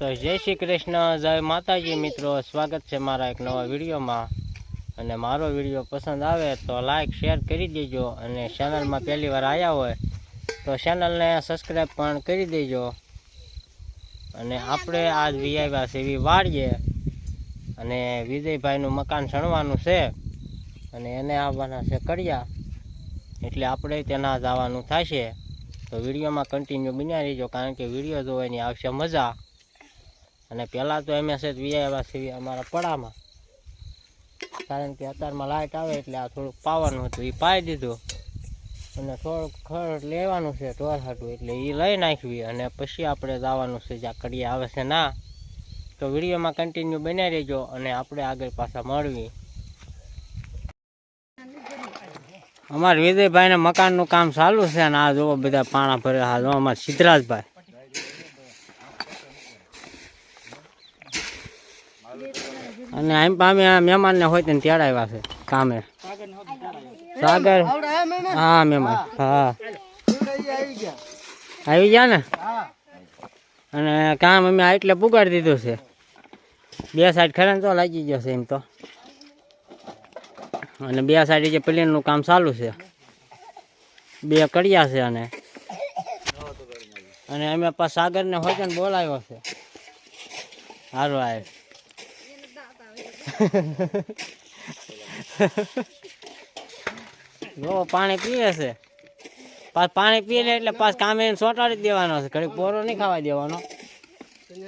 તો જય શ્રી કૃષ્ણ, જય માતાજી મિત્રો. સ્વાગત છે મારા એક નવા વિડીયોમાં. અને મારો વીડિયો પસંદ આવે તો લાઇક શેર કરી દેજો અને ચેનલમાં પહેલી વાર આવ્યા હોય તો ચેનલને સબસ્ક્રાઈબ પણ કરી દેજો. અને આપણે આજ વિયાવ્યા છે એવી વાડીએ. અને વિજયભાઈનું મકાન સણવાનું છે. અને એને આવવાના છે કડિયા. એટલે આપણે તેના જવાનું થશે. તો વિડીયોમાં કન્ટિન્યુ બન્યા રહીજો, કારણ કે વીડિયો જોવાની આવશે મજા. અને પહેલાં તો અમે છે વી આવ્યા છીએ અમારા પડામાં. કારણ કે અત્યારમાં લાઇટ આવે એટલે આ થોડુંક પાવાનું હતું એ પાઈ દીધું. અને થોડુંક ખર લેવાનું છે, ઢોર એટલે એ લઈ નાખવી અને પછી આપણે જવાનું છે, જ્યાં કડીએ આવે છે ના. તો વિડીયોમાં કન્ટિન્યુ બનાવી રહેજો અને આપણે આગળ પાછા મળવી. અમારા વિજયભાઈને મકાનનું કામ ચાલુ છે અને આ જોવો બધા પાણા ભરે હા જો અમારા સિદ્ધરાજભાઈ. અને આમ પામે આ મહેમાનને હોય તેને તેડાવ્યા છે, કામે. સાગર. હા, મહેમાન. હા. આવી ગયા ને? અને કામ અમે એટલે પુગાડી દીધું છે. બે સાઈડ ખરે ને તો લાગી ગયો છે એમ તો. અને બે સાઈડ જે પ્લેનનું કામ ચાલુ છે. બે કડિયા છે અને. અને અમે પાછા સાગરને હોય ને બોલાવ્યો છે. સારું આવે જો, પાણી પીએ છે. પાછ પાણી પીએ લે એટલે પાછ કામે સોટાડી દેવાનો છે. ઘડીક પોરો નહીં ખાવા દેવાનો.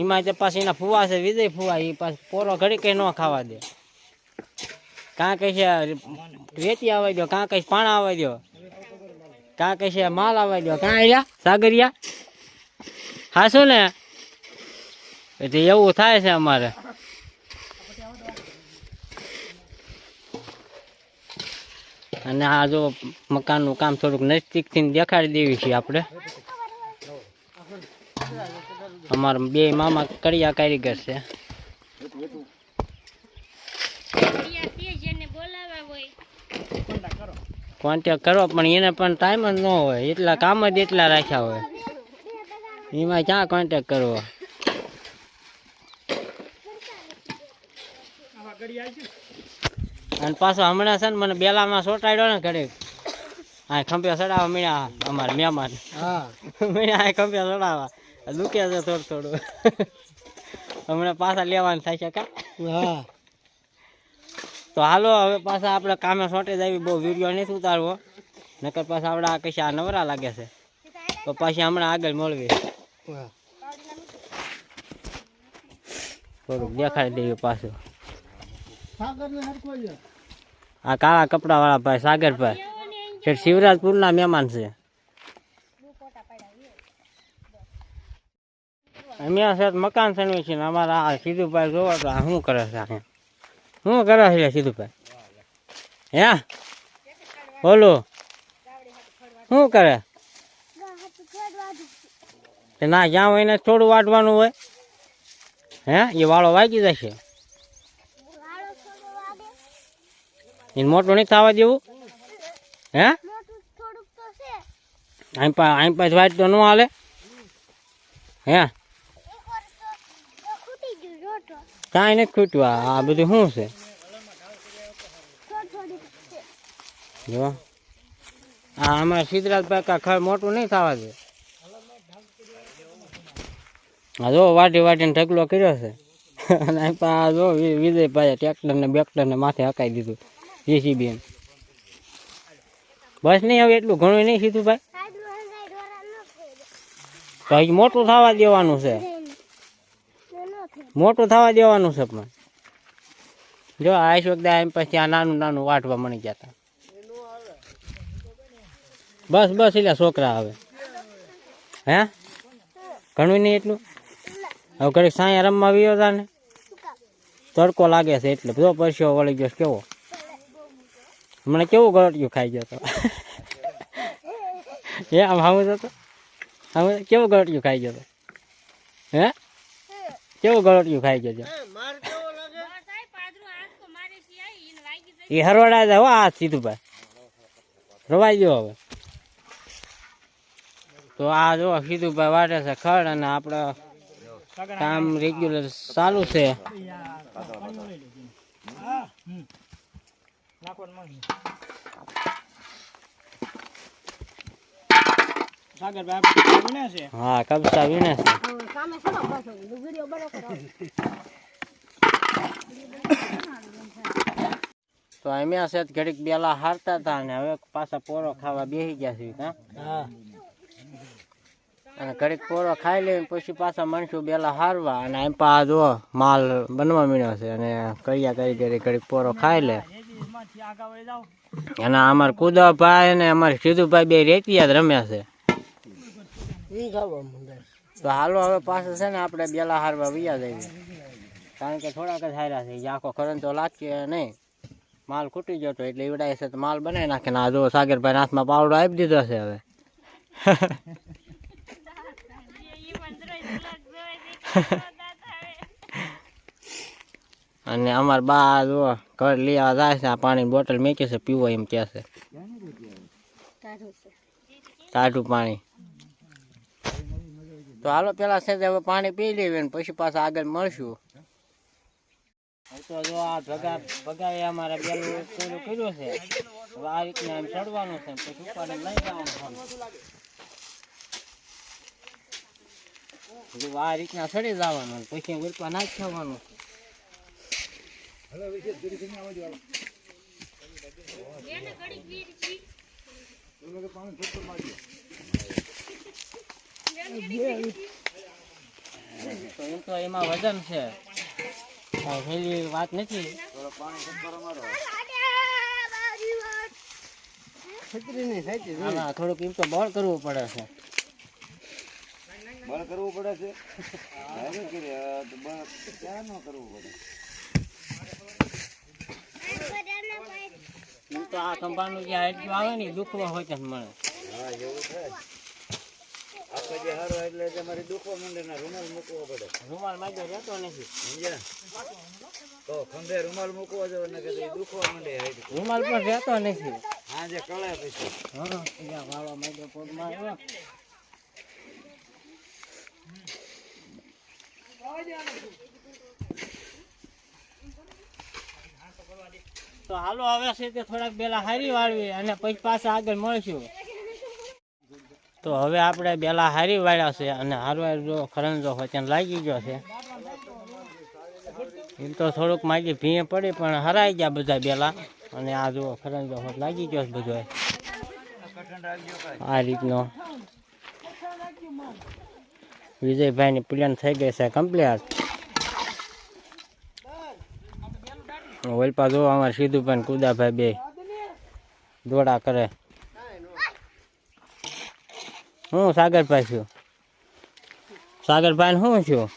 એમાં તે પાછી એના ફુવા છે, વિજય ફુવા એ પાછ પોરો ઘડી કઈ ન ખાવા દે. કાં કહે છે રેતી આવવા દો કાં કહે પાણા આવવા દો કાં કહે છે, માલ આવવા દો કાં આવ્યા સાગરિયા? હા શું ને? એટલે એવું થાય છે અમારે. અને આ જો મકાનનું કામ થોડુંક નજીકથી દેખાડી દેવી છે આપણે. અમારા બે મામા કડિયા કારીગર છે. કોન્ટેક કરો, પણ એને પણ ટાઈમ જ ન હોય. એટલા કામ જ એટલા રાખ્યા હોય. એમાં ક્યાં કોન્ટેક કરવો? અને પાછો હમણાં છે ને મને બેલામાં સોટાડ્યો ને ઘડીક. હા ખંભે ચડાવવા મળ્યા અમારે મહેમાન. મીણા આ ખંભે ચડાવવા. દુખે છે થોડું થોડું. હમણાં પાછા લેવાનું થાય છે કા? તો હાલો હવે પાછા આપણે કામે સોટે આવી બહુ વીડિયો નથી ઉતારવો. નકર પાછા આપણે આ કશા નવરા લાગે છે. તો પાછી હમણાં આગળ મળવી. થોડુંક દેખાડી દેવી પાછું. આ કાળા કપડા વાળા ભાઈ. સાગરભાઈ છે શિવરાજપુરના મહેમાન છે. આ સાહેબ મકાન સણવી છે ને અમારા આ સીધુભાઈ જોવો તો શું કરે છે અહીંયા? શું કરે છે સીધુભાઈ હે? બોલો. શું કરે? ના, જ્યાં હોય ને થોડું વાટવાનું હોય. હે? એ વાળો વાગી જશે. એને મોટું નહીં થવા દેવું? હે? આમ પા આમ વાટ તો ન હાલે? હે? કાંઈ નથી ખૂટ્યું. આ બધું શું છે? જો. આ અમારે સિદ્ધરાજભાઈ કા ખર મોટું નહીં થવા દે. હા જો વાટી વાટીને ઢગલો કર્યો છે. અને આમ પા આ જો વિજયભાઈએ ટ્રેક્ટરને બેક્ટરને માથે હકાઈ દીધું. જેસીબી બસ નહીં હવે એટલું ઘણું નહીં સીધું ભાઈ. તો હજી મોટું થવા દેવાનું છે. મોટું થવા દેવાનું છે પણ. જો આ વખતે એમ પછી આ નાનું નાનું વાટવા મળી ગયા હતા બસ બસ એટલે છોકરા આવે હે? ઘણું નહીં એટલું? હવે ઘડીક સાંયા રમવા વિયો હતા ને. તડકો લાગે છે એટલે. બધો પરસ્યો વળી ગયો કેવો? હમણાં કેવું ગળટિયું ખાઈ ગયો હતો એ આમ હાવું હતો હવે કેવું ગળટિયું ખાઈ ગયો હતો હે? કેવું ગળટિયું ખાઈ ગયો છે એ હરવાડા છે હો, આ સીધું ભાઈ. રવાઈ ગયો હવે. તો આ જો સીધું ભાઈ વાટે છે ખડ અને આપણે કામ રેગ્યુલર ચાલુ છે. હા કબસા વીણે છે. સામે ચલો પાછો વીડિયો બનો કરો તો અમે છે તો ઘડીક બેલા હારતા હતા અને હવે પાછા પોરો ખાવા બેસી ગયા છે હા. અને ઘડીક પોરો ખાઈ લઈને પછી પાછા માણસો બેલા હારવા. અને એમ પા જો માલ બનવા મળ્યો છે અને કરિયા કરી કરી ઘડીક પોરો ખાઈ લે. અને અમાર કુદાભાઈ અને અમારે સીધુભાઈ બે રેતિયા જ રમ્યા છે તો હાલો હવે પાસે છે ને આપણે બેલા હારવા વૈયા જઈએ. કારણ કે થોડાક જ હાર્યા છે. આખો ખરન તો લાગશે નહીં. માલ ખૂટી ગયો હતો એટલે ઈવડાય છે તો માલ બનાવી નાખે ને આ જો સાગરભાઈ હાથમાં પાવડો આપી દીધો છે હવે. અને અમાર બા જો ઘર લેવા જાય છે આ પાણી બોટલ મેકે છે પીવો એમ કે છે. તાજું પાણી. તો હાલો પેલા છે હવે પાણી પી લેવી ને પછી પાછા આગળ મળશું. તો જો આ ભગા ભગાએ અમારે પેલું પેલું કર્યું છે. હવે આ રીતના એમ ચડવાનું છે પછી ઉપાડીને લઈ જવાનું છે આ રીતના ચડી જવાનું પછી ઉરપા નાખી થવાનું તો એમ તો એમાં વજન છે. સહેલી વાત નથી થોડુંક એમ તો બળ કરવું પડે છે. બળ કરવું પડે છે. ક્યાં ન કરવું પડે? એમ તો આ કંપાનું જે હાડકું આવે ને દુખવા હોય ત્યાં મળે. હા એવું થાય આપણે જે હારો એટલે તમારે દુખવા માંડે ને રૂમાલ મૂકવો પડે. રૂમાલ માજો રહેતો નથી. સમજ્યા? તો ખંભે રૂમાલ મૂકવો જો ને કે દુખવા માંડે હાઈટ રૂમાલ પણ રહેતો નથી. હા જે કળે પછી. હા ત્યાં વાળવા માજો પગમાં આવ્યો. તો હાલો, હવે છે તે થોડાક બેલા હારી વાળવી અને પછી પાછા આગળ મળશું. તો હવે આપણે બેલા હારી વાળ્યા છે અને હારવાર જો ખરંજો હોય ત્યાં લાગી ગયો છે. એમ તો થોડુંક માગી ભીએ પડી, પણ હરાઈ ગયા બધા બેલા. અને આ જુઓ, ખરંજો હોય, લાગી ગયો છે બધો. આ રીતનો. વિજયભાઈની પ્લેન થઈ ગઈ છે કમ્પ્લીટ ઓલપા જો અમારે સીધું પણ કુદાભાઈ બે દોડા કરે. હું સાગરભાઈ છું? સાગરભાઈ શું છું?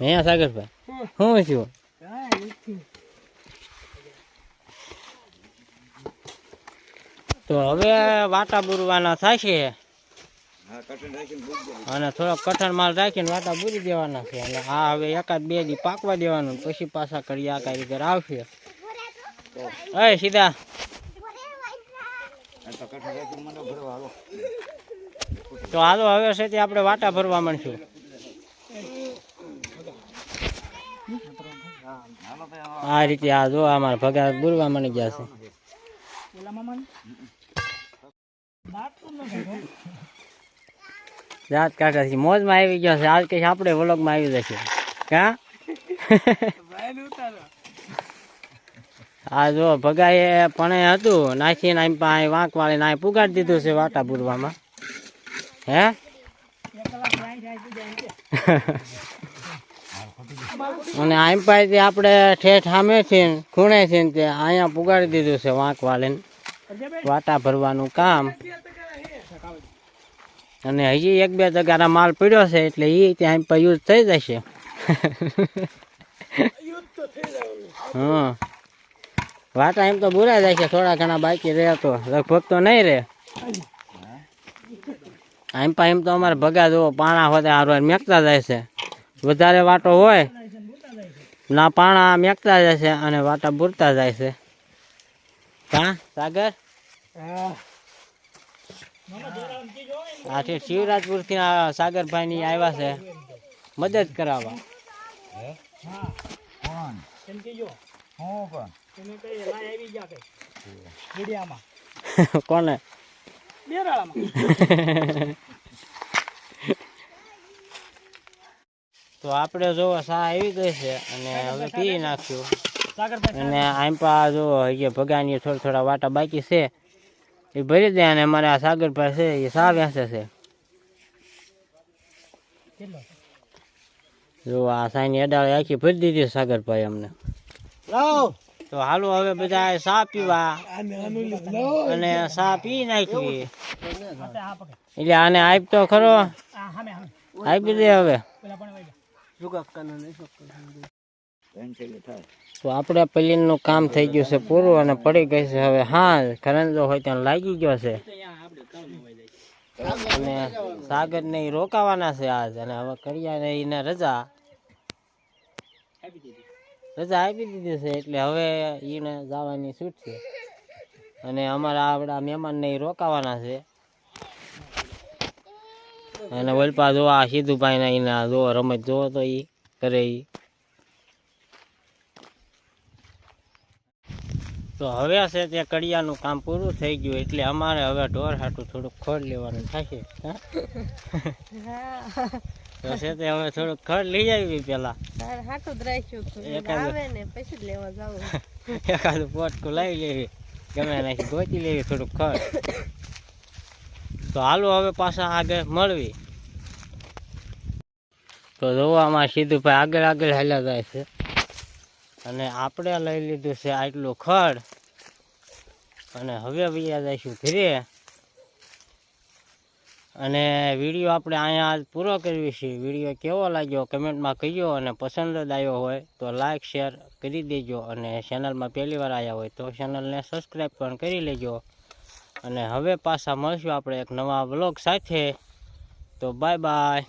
હે સાગરભાઈ? શું છું? તો હવે વાટા બુરવાના થશે હા કટન રાખીને ભૂખ જાય અને થોડોક કઠણ માલ રાખીને વાટા બુરી દેવાના છે. અને આ હવે એકાદ બે દી પાકવા દેવાનું પછી પાછા કરી આ કારીગર આવશે. અય સીધા. તો હાલો હવે છે તે આપણે વાટા ભરવા માંડશું. આ રીતે આ જો અમારા ભગા બુરવા માંડી ગયા છે. કાઢા છે મોજમાં આવી ગયો છે. આજ કઈ આપણે વ્લોગમાં આવી જશે. કા આ જો ભગાએ પણ હતું નાખીને આમ પાસે વાંક વાળીને અહીં પુગાડી દીધું છે વાટા પૂરવામાં. હે? અને આમ પાસેથી આપણે ઠેઠ સામે છે ને ખૂણે છે ને તે અહીંયા પુગાડી દીધું છે વાંક વાળીને વાટા ભરવાનું કામ. અને હજી એક બે જગાના માલ પડ્યો છે એટલે એ ત્યાં પર યુઝ થઈ જશે. હા. વાટા એમ તો બુરા જાય છે, થોડા ઘણા બાકી રહે તો. લગભગ તો નહીં રહે. એમ પા એમ તો અમારે ભગા જુઓ, પાણા હોતે હારવાર મેકતા જાય છે. વધારે વાટો હોય, ના પાણા મેકતા જાય છે અને વાટા બુરતા જાય છે. કા? સાગર? આથી શિવરાજપુરથી આ સાગરભાઈની આવ્યા છે. મદદ કરાવવા. કોને? તો આપણે જો સા આવી ગઈ છે અને હવે પી નાખ્યું. અને આમ પા જો ભગાની થોડા થોડા વાટા બાકી છે. એ ભરી દે અને અમારે આ સાગરભાઈ છે એ સા વેચે છે. જો આ સાઈની અડાળે આખી ભરી દીધી સાગરભાઈ અમને. તો હાલો હવે બધા સા પીવા. અને સા પી નાખી. એટલે આને આપ તો ખરો આપી દે હવે. તો આપણે પલીનનું કામ થઈ ગયું છે પૂરું અને પડી ગઈ છે હવે હા કરંજો હોય ત્યાં લાગી ગયો છે. અને સાગરને રોકાવાના છે આજ. અને હવે કરિયાને એને રજા. રજા આપી દીધી છે એટલે હવે એને જવાની છૂટ છે. અને અમારા આપણા મહેમાનને ઈ રોકાવાના છે. અને વલપા જો આ સીધુભાઈ ના એના જો રમત જોવો તો એ કરે ઈ. તો હવે છે તે કડિયાનું કામ પૂરું થઈ ગયું એટલે અમારે હવે ઢોર હાટું થોડુંક ખોડ લેવાનું થશે? તો છે તે હવે થોડુંક ખડ લઈ આવી પેલા. હાટું જ રાખ્યું એકાદ- આવે ને પછી લેવા જાવું. એકાદું પોટકું લાવી લેવી. ગમે નાખી ગોતી લેવી થોડુંક ખડ તો હાલો હવે પાછા આગળ મળવી. તો જોવામાં સીધુભાઈ આગળ આગળ હાલ્યા જાય છે. અને આપણે લઈ લીધું છે આટલું ખડ. અને હવે વૈયા જઈશું ઘરે. અને વીડિયો આપણે અહીંયા આજ પૂરો કરવી છે. વીડિયો કેવો લાગ્યો કમેન્ટમાં કહીજો અને પસંદ જ આવ્યો હોય તો લાઇક શેર કરી દેજો અને ચેનલમાં પહેલી વાર આવ્યા હોય તો ચેનલને સબસ્ક્રાઈબ પણ કરી લેજો. અને હવે પાછા મળશું આપણે એક નવા બ્લોગ સાથે. તો બાય બાય